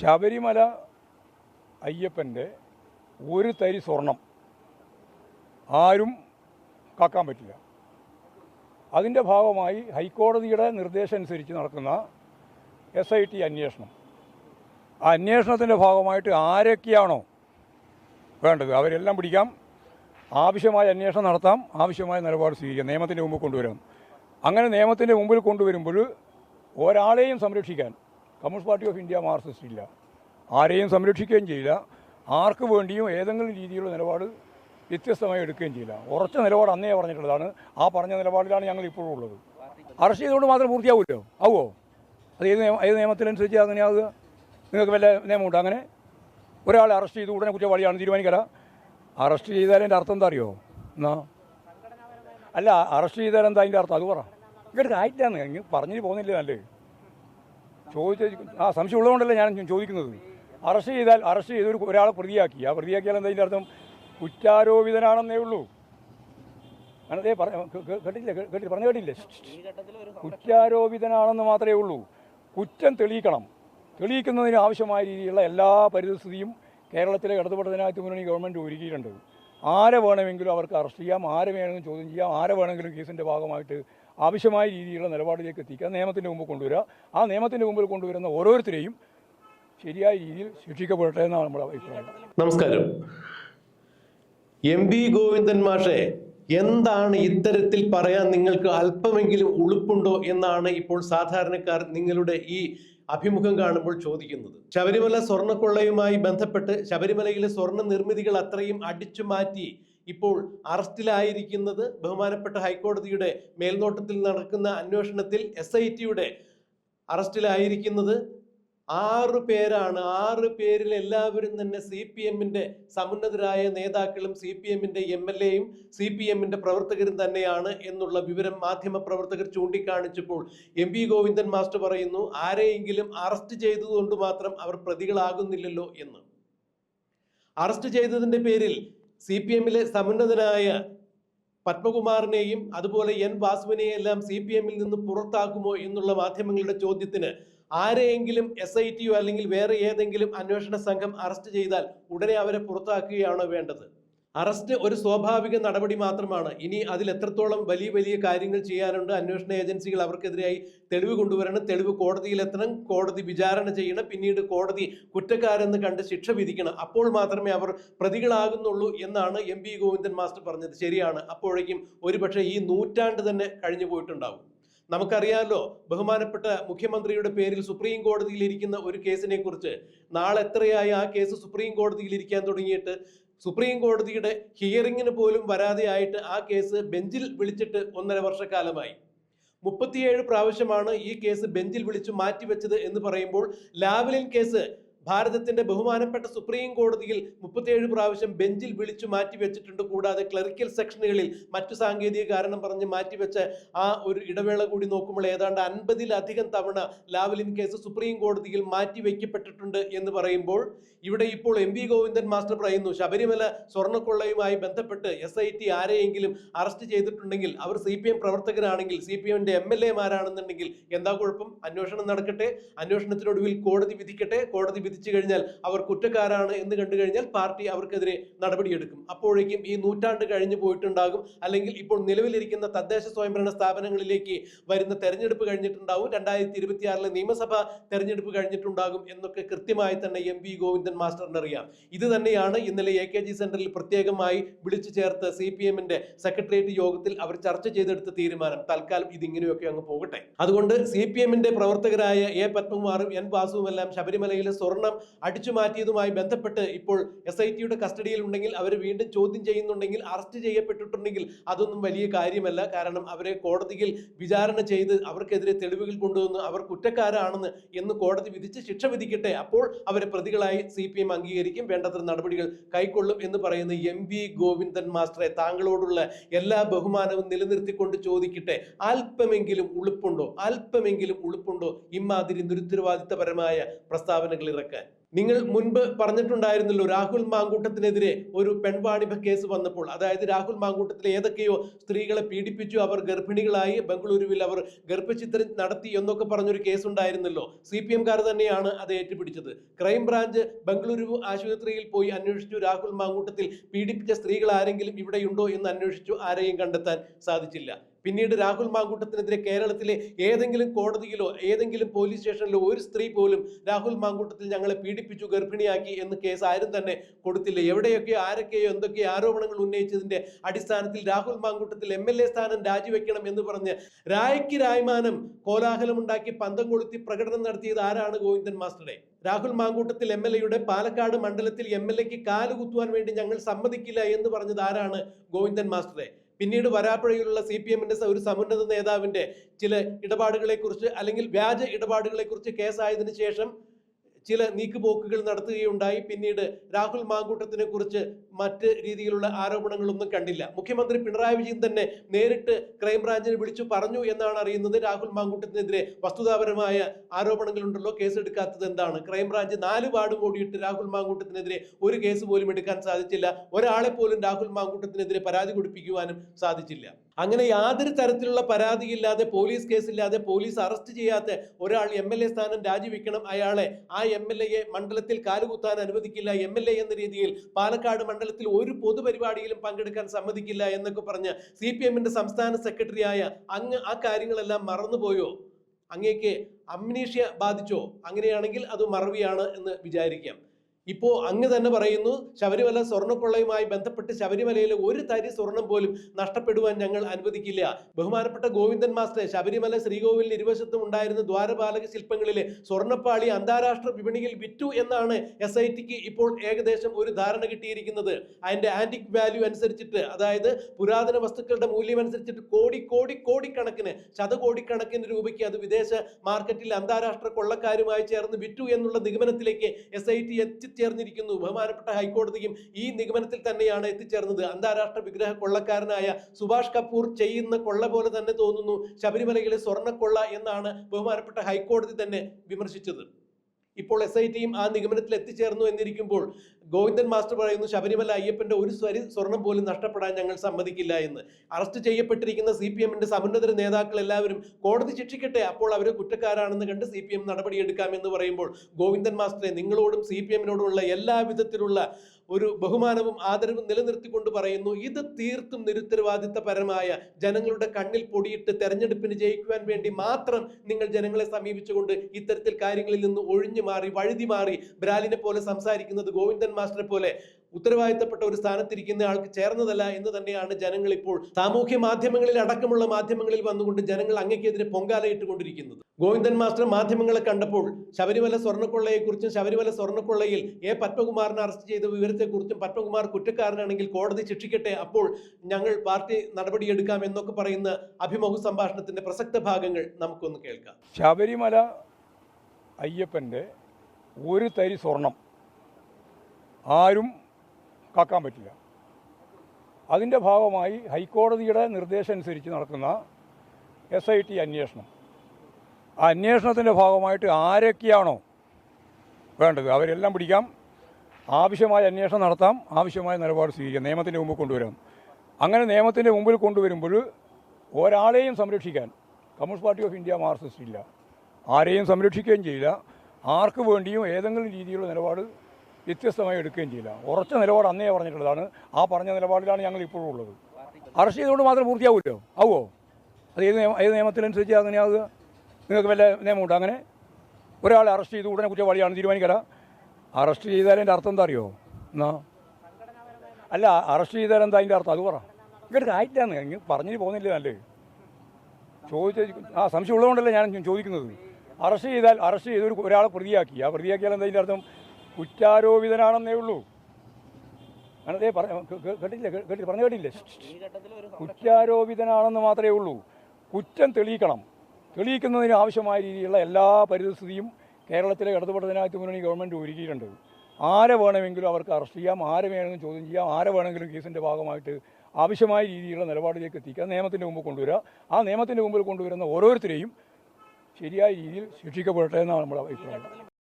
ശബരിമല അയ്യപ്പന്റെ ഒരു തരി സ്വർണം ആരും കാക്കാൻ പറ്റില്ല. അതിന്റെ ഭാഗമായി ഹൈക്കോടതിയുടെ നിർദ്ദേശം അനുസരിച്ച് നടക്കുന്ന എസ് ഐ ടി അന്വേഷണം. ആ അന്വേഷണത്തിന്റെ ഭാഗമായിട്ട് ആരൊക്കെയാണോ വേണ്ടത്? അവരെല്ലാം പിടിക്കാം. ആവശ്യമായ അന്വേഷണം നടത്താം. ആവശ്യമായ നിലപാട് സ്വീകരിക്കാം. നിയമത്തിന്റെ മുമ്പിൽ കൊണ്ടുവരാം അങ്ങനെ നിയമത്തിന്റെ മുമ്പിൽ കൊണ്ടുവരുമ്പോൾ ഒരാളെയും സംരക്ഷിക്കാൻ Communist party of India Marxist ഇല്ല. ആരെയും സംരക്ഷിക്കുകയും ചെയ്യില്ല. ആർക്ക് വേണ്ടിയും ഏതെങ്കിലും രീതിയിലുള്ള നിലപാട് വ്യത്യസ്തമായി എടുക്കുകയും ചെയ്യില്ല. ഉറച്ച നിലപാട് അന്നേ പറഞ്ഞിട്ടുള്ളതാണ്. ആ പറഞ്ഞ നിലപാടിലാണ് ഞങ്ങൾ ഇപ്പോഴും ഉള്ളത്. അറസ്റ്റ് ചെയ്തുകൊണ്ട് മാത്രം പൂർത്തിയാവില്ലോ ആവുമോ അത് ഏത് നിയമം ഏത് നിയമത്തിനനുസരിച്ച് അങ്ങനെയാവുക? നിങ്ങൾക്ക് വല്ല നിയമമുണ്ട് അങ്ങനെ? ഒരാളെ അറസ്റ്റ് ചെയ്ത് ഉടനെ കുറ്റവാളിയാണെന്ന് തീരുമാനിക്കല? അറസ്റ്റ് ചെയ്താലതിന്റെ അർത്ഥം എന്താ അറിയോ എന്നാ? അല്ല അറസ്റ്റ് ചെയ്താൽ എന്താ അതിന്റെ അർത്ഥം? അത് പറ. ഇങ്ങോട്ട് ഇങ്ങ് പറഞ്ഞിട്ട് പോകുന്നില്ല നല്ലേ ചോദിച്ച ആ സംശയം ഉള്ളതുകൊണ്ടല്ലേ ഞാൻ ചോദിക്കുന്നത്. അറസ്റ്റ് ചെയ്താൽ അറസ്റ്റ് ചെയ്ത് ഒരു ഒരാളെ പ്രതിയാക്കി. ആ പ്രതിയാക്കിയാൽ എന്താ ഇതിന്റെ അർത്ഥം? കുറ്റാരോപിതനാണെന്നേ ഉള്ളൂ. അതേ കേട്ടില്ല കേട്ടില്ല? പറഞ്ഞു കേട്ടില്ലേ കുറ്റാരോപിതനാണെന്ന് മാത്രമേ ഉള്ളൂ. കുറ്റം തെളിയിക്കണം. തെളിയിക്കുന്നതിന് ആവശ്യമായ രീതിയിലുള്ള എല്ലാ പരിസ്ഥിതിയും കേരളത്തിലെ ഇടതുപെട്ട ജനാധിപത്യ മുന്നണി ഗവൺമെന്റ് ഒരുക്കിയിട്ടുണ്ട്. ആരെ വേണമെങ്കിലും അവർക്ക് അറസ്റ്റ് ചെയ്യാം. ആരെ വേണമെങ്കിലും ചോദ്യം ചെയ്യാം. ആരെ വേണമെങ്കിലും കേസിന്റെ ഭാഗമായിട്ട് ആവശ്യമായ രീതിയിലുള്ള നിലപാടിലേക്ക് എത്തിക്കുക. നിയമത്തിന്റെ മുമ്പ് കൊണ്ടുവരിക. ആ നിയമത്തിന്റെ മുമ്പിൽ കൊണ്ടുവരുന്ന ഓരോരുത്തരെയും ശരിയായ രീതിയിൽ ശിക്ഷിക്കപ്പെടട്ടെ എന്നാണ് നമ്മുടെ അഭിപ്രായം. നമസ്കാരം. എം വി ഗോവിന്ദൻ മാഷെ എന്താണ് ഇത്തരത്തിൽ പറയാൻ നിങ്ങൾക്ക് അല്പമെങ്കിലും ഉളുപ്പുണ്ടോ എന്നാണ് ഇപ്പോൾ സാധാരണക്കാർ നിങ്ങളുടെ ഈ അഭിമുഖം കാണുമ്പോൾ ചോദിക്കുന്നത്. ശബരിമല സ്വർണക്കൊള്ളയുമായി ബന്ധപ്പെട്ട് ശബരിമലയിലെ സ്വർണ നിർമ്മിതികൾ അത്രയും അടിച്ചു മാറ്റി ഇപ്പോൾ അറസ്റ്റിലായിരിക്കുന്നത് ബഹുമാനപ്പെട്ട ഹൈക്കോടതിയുടെ മേൽനോട്ടത്തിൽ നടക്കുന്ന അന്വേഷണത്തിൽ എസ് ഐ ടിയുടെ അറസ്റ്റിലായിരിക്കുന്നത് ആറ് പേരാണ്. ആറ് പേരിൽ എല്ലാവരും തന്നെ സി പി എമ്മിന്റെ സമുന്നതരായ നേതാക്കളും സി പി എമ്മിന്റെ എം എൽ എയും സി പി എമ്മിന്റെ പ്രവർത്തകരും തന്നെയാണ് എന്നുള്ള വിവരം മാധ്യമ പ്രവർത്തകർ ചൂണ്ടിക്കാണിച്ചപ്പോൾ എം പി ഗോവിന്ദൻ മാസ്റ്റർ പറയുന്നു ആരെയെങ്കിലും അറസ്റ്റ് ചെയ്തതുകൊണ്ട് മാത്രം അവർ പ്രതികളാകുന്നില്ലല്ലോ എന്ന്. അറസ്റ്റ് ചെയ്തതിന്റെ പേരിൽ സി പി എമ്മിലെ സമുന്നതനായ പത്മകുമാറിനെയും അതുപോലെ എൻ വാസുവിനെയും എല്ലാം സി പി എമ്മിൽ നിന്ന് പുറത്താക്കുമോ എന്നുള്ള മാധ്യമങ്ങളുടെ ചോദ്യത്തിന് ആരെയെങ്കിലും എസ് ഐ ടിയോ അല്ലെങ്കിൽ വേറെ ഏതെങ്കിലും അന്വേഷണ സംഘം അറസ്റ്റ് ചെയ്താൽ ഉടനെ അവരെ പുറത്താക്കുകയാണോ വേണ്ടത്? അറസ്റ്റ് ഒരു സ്വാഭാവിക നടപടി മാത്രമാണ്. ഇനി അതിൽ എത്രത്തോളം വലിയ വലിയ കാര്യങ്ങൾ ചെയ്യാനുണ്ട് അന്വേഷണ ഏജൻസികൾ അവർക്കെതിരായി തെളിവ് കൊണ്ടുവരണം തെളിവ് കോടതിയിലെത്തണം കോടതി വിചാരണ ചെയ്യണം പിന്നീട് കോടതി കുറ്റക്കാരെന്ന് കണ്ട് ശിക്ഷ വിധിക്കണം. അപ്പോൾ മാത്രമേ അവർ പ്രതികളാകുന്നുള്ളൂ എന്നാണ് എം പി ഗോവിന്ദൻ മാസ്റ്റർ പറഞ്ഞത്. ശരിയാണ്. അപ്പോഴേക്കും ഒരുപക്ഷെ ഈ നൂറ്റാണ്ട് തന്നെ കഴിഞ്ഞു പോയിട്ടുണ്ടാവും. നമുക്കറിയാമല്ലോ ബഹുമാനപ്പെട്ട മുഖ്യമന്ത്രിയുടെ പേരിൽ സുപ്രീം കോടതിയിൽ ഇരിക്കുന്ന ഒരു കേസിനെ കുറിച്ച് നാളെ എത്രയായി ആ കേസ് സുപ്രീം കോടതിയിൽ ഇരിക്കാൻ തുടങ്ങിയിട്ട്? സുപ്രീം കോടതിയുടെ ഹിയറിങ്ങിന് പോലും വരാതെയായിട്ട് ആ കേസ് ബെഞ്ചിൽ വിളിച്ചിട്ട് ഒന്നര വർഷക്കാലമായി. മുപ്പത്തിയേഴ് പ്രാവശ്യമാണ് ഈ കേസ് ബെഞ്ചിൽ വിളിച്ചു മാറ്റിവെച്ചത് എന്ന് പറയുമ്പോൾ ലാവലിൻ കേസ് ഭാരതത്തിന്റെ ബഹുമാനപ്പെട്ട സുപ്രീം കോടതിയിൽ മുപ്പത്തിയേഴ് പ്രാവശ്യം ബെഞ്ചിൽ വിളിച്ചു മാറ്റി വെച്ചിട്ടുണ്ട്. കൂടാതെ ക്ലറിക്കൽ സെക്ഷനുകളിൽ മറ്റു സാങ്കേതിക കാരണം പറഞ്ഞ് മാറ്റിവെച്ച ആ ഒരു ഇടവേള കൂടി നോക്കുമ്പോൾ ഏതാണ്ട് അൻപതിലധികം തവണ ലാവലിൻ കേസ് സുപ്രീം കോടതിയിൽ മാറ്റിവെക്കപ്പെട്ടിട്ടുണ്ട് എന്ന് പറയുമ്പോൾ ഇവിടെ ഇപ്പോൾ എം വി ഗോവിന്ദൻ മാസ്റ്റർ പറയുന്നു ശബരിമല സ്വർണക്കൊള്ളയുമായി ബന്ധപ്പെട്ട് എസ് ഐ ടി ആരെയെങ്കിലും അറസ്റ്റ് ചെയ്തിട്ടുണ്ടെങ്കിൽ അവർ സി പി എം പ്രവർത്തകരാണെങ്കിൽ സി പി എമ്മിന്റെ എം എൽ എമാരാണെന്നുണ്ടെങ്കിൽ എന്താ കുഴപ്പം? അന്വേഷണം നടക്കട്ടെ. അന്വേഷണത്തിനൊടുവിൽ കോടതി വിധിക്കട്ടെ. കോടതി വിധിച്ചു കഴിഞ്ഞാൽ അവർ കുറ്റക്കാരാണ് എന്ന് കണ്ടു കഴിഞ്ഞാൽ പാർട്ടി അവർക്കെതിരെ നടപടിയെടുക്കും. അപ്പോഴേക്കും ഈ നൂറ്റാണ്ട് കഴിഞ്ഞു പോയിട്ടുണ്ടാകും. അല്ലെങ്കിൽ ഇപ്പോൾ നിലവിലിരിക്കുന്ന തദ്ദേശ സ്വയംഭരണ സ്ഥാപനങ്ങളിലേക്ക് വരുന്ന തെരഞ്ഞെടുപ്പ് കഴിഞ്ഞിട്ടുണ്ടാവും. രണ്ടായിരത്തി ഇരുപത്തിയാറിലെ നിയമസഭാ തെരഞ്ഞെടുപ്പ് കഴിഞ്ഞിട്ടുണ്ടാകും എന്നൊക്കെ കൃത്യമായി തന്നെ എം വി ഗോവിന്ദൻ മാസ്റ്ററിന് അറിയാം. ഇത് തന്നെയാണ് ഇന്നലെ എ കെ ജി സെന്ററിൽ പ്രത്യേകമായി വിളിച്ചു ചേർത്ത് സി പി എമ്മിന്റെ സെക്രട്ടേറിയറ്റ് യോഗത്തിൽ അവർ ചർച്ച ചെയ്തെടുത്ത തീരുമാനം. തൽക്കാലം ഇതിങ്ങനെയൊക്കെ അങ്ങ് പോകട്ടെ. അതുകൊണ്ട് സി പി എമ്മിന്റെ പ്രവർത്തകരായ എ പത്മകുമാറും എൻ വാസുവും എല്ലാം ശബരിമലയിലെ സ്വർണം അടിച്ചു മാറ്റിയതുമായി ബന്ധപ്പെട്ട് ഇപ്പോൾ എസ് ഐ ടിയുടെ കസ്റ്റഡിയിൽ ഉണ്ടെങ്കിൽ അവർ വീണ്ടും ചോദ്യം ചെയ്യുന്നുണ്ടെങ്കിൽ അറസ്റ്റ് ചെയ്യപ്പെട്ടിട്ടുണ്ടെങ്കിൽ അതൊന്നും വലിയ കാര്യമല്ല. കാരണം അവരെ കോടതിയിൽ വിചാരണ ചെയ്ത് അവർക്കെതിരെ തെളിവുകൾ കൊണ്ടുവന്ന് അവർ കുറ്റക്കാരാണെന്ന് എന്ന് കോടതി വിധിച്ച് ശിക്ഷ വിധിക്കട്ടെ. അപ്പോൾ അവരെ പ്രതികളായി സി പി എം അംഗീകരിക്കും. വേണ്ടത്ര നടപടികൾ കൈക്കൊള്ളും എന്ന് പറയുന്ന എം വി ഗോവിന്ദൻ മാസ്റ്ററെ താങ്കളോടുള്ള എല്ലാ ബഹുമാനവും നിലനിർത്തിക്കൊണ്ട് ചോദിക്കട്ടെ. അല്പമെങ്കിലും ഉളുപ്പുണ്ടോ? അല്പമെങ്കിലും ഉളുപ്പുണ്ടോ? ഇമാതിരി നിരുത്തരവാദിത്തപരമായ പ്രസ്താവനകൾ ഇറക്കാൻ. നിങ്ങൾ മുൻപ് പറഞ്ഞിട്ടുണ്ടായിരുന്നല്ലോ രാഹുൽ മാങ്കൂട്ടത്തിനെതിരെ ഒരു പെൺവാണിഭ കേസ് വന്നപ്പോൾ. അതായത് രാഹുൽ മാങ്കൂട്ടത്തിലെ ഏതൊക്കെയോ സ്ത്രീകളെ പീഡിപ്പിച്ചു അവർ ഗർഭിണികളായി ബംഗളൂരുവിൽ അവർ ഗർഭചിത്രം നടത്തി എന്നൊക്കെ പറഞ്ഞൊരു കേസ് ഉണ്ടായിരുന്നല്ലോ സി പി എംകാർ തന്നെയാണ് അത് ഏറ്റുപിടിച്ചത്. ക്രൈംബ്രാഞ്ച് ബംഗളൂരു ആശുപത്രിയിൽ പോയി അന്വേഷിച്ചു രാഹുൽ മാങ്കൂട്ടത്തിൽ പീഡിപ്പിച്ച സ്ത്രീകൾ ആരെങ്കിലും ഇവിടെയുണ്ടോ എന്ന് അന്വേഷിച്ചു ആരെയും കണ്ടെത്താൻ സാധിച്ചില്ല. പിന്നീട് രാഹുൽ മാങ്കൂട്ടത്തിനെതിരെ കേരളത്തിലെ ഏതെങ്കിലും കോടതിയിലോ ഏതെങ്കിലും പോലീസ് സ്റ്റേഷനിലോ ഒരു സ്ത്രീ പോലും രാഹുൽ മാങ്കൂട്ടത്തിൽ ഞങ്ങളെ പീഡിപ്പിച്ചു ഗർഭിണിയാക്കി എന്ന് കേസ് ആരും തന്നെ കൊടുത്തില്ല. എവിടെയൊക്കെ ആരൊക്കെയോ എന്തൊക്കെ ആരോപണങ്ങൾ ഉന്നയിച്ചതിന്റെ അടിസ്ഥാനത്തിൽ Rahul Mamkootathil M L A സ്ഥാനം രാജിവെക്കണം എന്ന് പറഞ്ഞ് രായ്ക്ക് രായ്മാനം കോലാഹലമുണ്ടാക്കി പന്തം കൊളുത്തി പ്രകടനം നടത്തിയത് ആരാണ് ഗോവിന്ദൻ മാസ്റ്ററെ? രാഹുൽ മാങ്കൂട്ടത്തിൽ എം എൽ എയുടെ പാലക്കാട് മണ്ഡലത്തിൽ എം എൽ എക്ക് കാലുകുത്തുവാൻ വേണ്ടി ഞങ്ങൾ സമ്മതിക്കില്ല എന്ന് പറഞ്ഞത് ആരാണ് ഗോവിന്ദൻ മാസ്റ്ററെ? പിന്നീട് വരാപ്പുഴയിലുള്ള സി പി എമ്മിന്റെ ഒരു സമുന്നത നേതാവിന്റെ ചില ഇടപാടുകളെ കുറിച്ച് അല്ലെങ്കിൽ വ്യാജ ഇടപാടുകളെ കുറിച്ച് കേസായതിനു ശേഷം ചില നീക്കുപോക്കുകൾ നടത്തുകയുണ്ടായി. പിന്നീട് രാഹുൽ മാങ്കൂട്ടത്തിനെ കുറിച്ച് മറ്റ് രീതിയിലുള്ള ആരോപണങ്ങളൊന്നും കണ്ടില്ല. മുഖ്യമന്ത്രി പിണറായി വിജയൻ തന്നെ നേരിട്ട് ക്രൈംബ്രാഞ്ചിനെ വിളിച്ചു പറഞ്ഞു എന്നാണ് അറിയുന്നത്. രാഹുൽ മാങ്കൂട്ടത്തിനെതിരെ വസ്തുതാപരമായ ആരോപണങ്ങളുണ്ടല്ലോ. കേസെടുക്കാത്തത് എന്താണ്? ക്രൈംബ്രാഞ്ച് നാല് പാട് കൂടിയിട്ട് രാഹുൽ മാങ്കൂട്ടത്തിനെതിരെ ഒരു കേസ് പോലും എടുക്കാൻ സാധിച്ചില്ല. ഒരാളെ പോലും രാഹുൽ മാങ്കൂട്ടത്തിനെതിരെ പരാതി കൊടുപ്പിക്കുവാനും സാധിച്ചില്ല. അങ്ങനെ യാതൊരു തരത്തിലുള്ള പരാതിയില്ലാതെ പോലീസ് കേസില്ലാതെ പോലീസ് അറസ്റ്റ് ചെയ്യാത്ത ഒരാൾ എം എൽ എ സ്ഥാനം രാജിവെക്കണം. അയാളെ ആ എം എൽ എയെ മണ്ഡലത്തിൽ കാലുകുത്താൻ അനുവദിക്കില്ല. എം എൽ എ എന്ന രീതിയിൽ പാലക്കാട് മണ്ഡലത്തിൽ ഒരു പൊതുപരിപാടിയിലും പങ്കെടുക്കാൻ സമ്മതിക്കില്ല എന്നൊക്കെ പറഞ്ഞ് സി പി എമ്മിന്റെ സംസ്ഥാന സെക്രട്ടറിയായ അങ്ങ് ആ കാര്യങ്ങളെല്ലാം മറന്നുപോയോ? അങ്ങേക്ക് അമ്നീഷ്യ ബാധിച്ചോ? അങ്ങനെയാണെങ്കിൽ അത് മറവിയാണ് എന്ന് വിചാരിക്കാം. ഇപ്പോ അങ്ങ് തന്നെ പറയുന്നു ശബരിമല സ്വർണക്കൊള്ളയുമായി ബന്ധപ്പെട്ട് ശബരിമലയിലെ ഒരു തരി സ്വർണം പോലും നഷ്ടപ്പെടുവാൻ ഞങ്ങൾ അനുവദിക്കില്ല. ബഹുമാനപ്പെട്ട ഗോവിന്ദൻ മാസ്റ്റർ ശബരിമല ശ്രീകോവിലിന് ഇരുവശത്തും ഉണ്ടായിരുന്ന ദ്വാരപാലക ശില്പങ്ങളിലെ സ്വർണപ്പാളി അന്താരാഷ്ട്ര വിപണിയിൽ വിറ്റു എന്നാണ് എസ് ഐ ടിക്ക് ഇപ്പോൾ ഏകദേശം ഒരു ധാരണ കിട്ടിയിരിക്കുന്നത്. അതിന്റെ ആന്റിക് വാല്യൂ അനുസരിച്ചിട്ട് അതായത് പുരാതന വസ്തുക്കളുടെ മൂല്യം അനുസരിച്ചിട്ട് കോടി കോടി കോടിക്കണക്കിന് ശതകോടിക്കണക്കിന് രൂപയ്ക്ക് അത് വിദേശ മാർക്കറ്റിൽ അന്താരാഷ്ട്ര കൊള്ളക്കാരുമായി ചേർന്ന് വിറ്റു എന്നുള്ള നിഗമനത്തിലേക്ക് എസ് ഐ ടി എത്തിച്ചേർന്നിരിക്കുന്നു. ബഹുമാനപ്പെട്ട ഹൈക്കോടതിയും ഈ നിഗമനത്തിൽ തന്നെയാണ് എത്തിച്ചേർന്നത്. അന്താരാഷ്ട്ര വിഗ്രഹ കൊള്ളക്കാരനായ സുഭാഷ് കപൂർ ചെയ്യുന്ന കൊള്ള പോലെ തന്നെ തോന്നുന്നു. ശബരിമലയിലെ സ്വർണക്കൊള്ള എന്നാണ് ബഹുമാനപ്പെട്ട ഹൈക്കോടതി തന്നെ വിമർശിച്ചത്. ഇപ്പോൾ എസ് ഐ ടിയും ആ നിഗമനത്തിൽ എത്തിച്ചേർന്നു എന്നിരിക്കുമ്പോൾ ഗോവിന്ദൻ മാസ്റ്റർ പറയുന്നു ശബരിമല അയ്യപ്പന്റെ ഒരു സ്വരി സ്വർണം പോലും നഷ്ടപ്പെടാൻ ഞങ്ങൾ സമ്മതിക്കില്ല എന്ന്. അറസ്റ്റ് ചെയ്യപ്പെട്ടിരിക്കുന്ന സി പി എമ്മിന്റെ സമുന്നതര നേതാക്കൾ എല്ലാവരും കോടതി ശിക്ഷിക്കട്ടെ അപ്പോൾ അവർ കുറ്റക്കാരാണെന്ന് കണ്ട് സി പി എം നടപടിയെടുക്കാമെന്ന് പറയുമ്പോൾ ഗോവിന്ദൻ മാസ്റ്ററെ നിങ്ങളോടും സി പി എമ്മിനോടുമുള്ള എല്ലാ വിധത്തിലുള്ള ഒരു ബഹുമാനവും ആദരവും നിലനിർത്തിക്കൊണ്ട് പറയുന്നു ഇത് തീർത്തും നിരുത്തരവാദിത്തപരമായ ജനങ്ങളുടെ കണ്ണിൽ പൊടിയിട്ട് തെരഞ്ഞെടുപ്പിന് ജയിക്കുവാൻ വേണ്ടി മാത്രം നിങ്ങൾ ജനങ്ങളെ സമീപിച്ചുകൊണ്ട് ഇത്തരത്തിൽ കാര്യങ്ങളിൽ നിന്ന് ഒഴിഞ്ഞു മാറി വഴുതി മാറി ബ്രാലിനെ പോലെ സംസാരിക്കുന്നത് ഗോവിന്ദൻ മാസ്റ്ററെ പോലെ ഉത്തരവാദിത്തപ്പെട്ട ഒരു സ്ഥാനത്തിരിക്കുന്ന ആൾക്ക് ചേർന്നതല്ല എന്ന് തന്നെയാണ് ജനങ്ങൾ ഇപ്പോൾ സാമൂഹ്യ മാധ്യമങ്ങളിൽ അടക്കമുള്ള മാധ്യമങ്ങളിൽ വന്നുകൊണ്ട് ജനങ്ങൾ അങ്ങേക്കെതിരെ അങ്ങക്കെതിരെ പൊങ്കാലയിട്ടുകൊണ്ടിരിക്കുന്നത്. ഗോവിന്ദൻ മാസ്റ്റർ മാധ്യമങ്ങളെ കണ്ടപ്പോൾ ശബരിമല സ്വർണക്കൊള്ളയെക്കുറിച്ചും ശബരിമല സ്വർണക്കൊള്ളയിൽ എ പത്മകുമാറിനെ അറസ്റ്റ് ചെയ്ത വിവരത്തെക്കുറിച്ചും പത്മകുമാർ കുറ്റക്കാരനാണെങ്കിൽ കോടതി ശിക്ഷിക്കട്ടെ അപ്പോൾ ഞങ്ങൾ പാർട്ടി നടപടിയെടുക്കാം എന്നൊക്കെ പറയുന്ന അഭിമുഖ സംഭാഷണത്തിന്റെ പ്രസക്ത ഭാഗങ്ങൾ നമുക്കൊന്ന് കേൾക്കാം. ശബരിമല അയ്യപ്പന്റെ ഒരു തരി സ്വർണം ആരും കാക്കാൻ പറ്റില്ല. അതിന്റെ ഭാഗമായി ഹൈക്കോടതിയുടെ നിർദ്ദേശം അനുസരിച്ച് നടക്കുന്ന എസ് ഐ ടി അന്വേഷണം. ആ അന്വേഷണത്തിന്റെ ഭാഗമായിട്ട് ആരൊക്കെയാണോ വേണ്ടത്? അവരെല്ലാം പിടിക്കാം. ആവശ്യമായ അന്വേഷണം നടത്താം. ആവശ്യമായ നിലപാട് സ്വീകരിക്കാം. നിയമത്തിന്റെ മുമ്പിൽ കൊണ്ടുവരാം. അങ്ങനെ നിയമത്തിന്റെ മുമ്പിൽ കൊണ്ടുവരുമ്പോൾ ഒരാളെയും സംരക്ഷിക്കാൻ Communist party of India Marxist ഇല്ല ആരെയും സംരക്ഷിക്കുകയും ചെയ്യില്ല. ആർക്ക് വേണ്ടിയും ഏതെങ്കിലും രീതിയിലുള്ള നിലപാട് വ്യത്യസ്തമായി എടുക്കുകയും ചെയ്യില്ല. ഉറച്ച നിലപാട് അന്നേ പറഞ്ഞിട്ടുള്ളതാണ് ആ പറഞ്ഞ നിലപാടിലാണ് ഞങ്ങൾ ഇപ്പോഴും ഉള്ളത്. അറസ്റ്റ് ചെയ്തുകൊണ്ട് മാത്രം പൂർത്തിയാവില്ലോ ആവുമോ അത് ഏത് നിയമം ഏത് നിയമത്തിനനുസരിച്ച് അങ്ങനെയാവുക നിങ്ങൾക്ക് വല്ല നിയമമുണ്ട് അങ്ങനെ? ഒരാളെ അറസ്റ്റ് ചെയ്ത് ഉടനെ കുറ്റവാളിയാണ് തീരുമാനിക്കല? അറസ്റ്റ് ചെയ്താൽ അർത്ഥം എന്താ അറിയോ? എന്നാ? അല്ല അറസ്റ്റ് ചെയ്താൽ എന്താ അതിന്റെ അർത്ഥം? അത് പറ. ഇങ്ങോട്ട് ആയിട്ടാന്ന് ഇങ്ങനെ പറഞ്ഞു പോകുന്നില്ല നല്ലേ? ചോദിച്ച ആ സംശയം ഉള്ളതുകൊണ്ടല്ലേ ഞാൻ ചോദിക്കുന്നത്. അറസ്റ്റ് ചെയ്താൽ അറസ്റ്റ് ചെയ്ത് ഒരു ഒരാളെ പ്രതിയാക്കി. ആ പ്രതിയാക്കിയാൽ എന്താ അതിന്റെ അർത്ഥം? കുറ്റാരോപിതനാണെന്നേ ഉള്ളൂ. അങ്ങനത്തെ കേട്ടില്ല കേട്ടില്ല പറഞ്ഞു കേട്ടില്ലേ കുറ്റാരോപിതനാണെന്ന് മാത്രമേ ഉള്ളൂ. കുറ്റം തെളിയിക്കണം. തെളിയിക്കുന്നതിന് ആവശ്യമായ രീതിയിലുള്ള എല്ലാ പരിസ്ഥിതിയും കേരളത്തിലെ ഇടതുപെട്ട ജനാധിപത്യ മുന്നണി ഗവൺമെന്റ് ഒരുക്കിയിട്ടുണ്ട്. ആരെ വേണമെങ്കിലും അവർക്ക് അറസ്റ്റ് ചെയ്യാം. ആരെ വേണമെങ്കിലും ചോദ്യം ചെയ്യാം. ആരെ വേണമെങ്കിലും കേസിന്റെ ഭാഗമായിട്ട് ആവശ്യമായ രീതിയിലുള്ള നിലപാടിലേക്ക് എത്തിക്കുക. നിയമത്തിന്റെ മുമ്പ് കൊണ്ടുവരിക. ആ നിയമത്തിന്റെ മുമ്പിൽ കൊണ്ടുവരുന്ന ഓരോരുത്തരെയും ശരിയായ രീതിയിൽ ശിക്ഷിക്കപ്പെടട്ടെ എന്നാണ് നമ്മുടെ അഭിപ്രായം.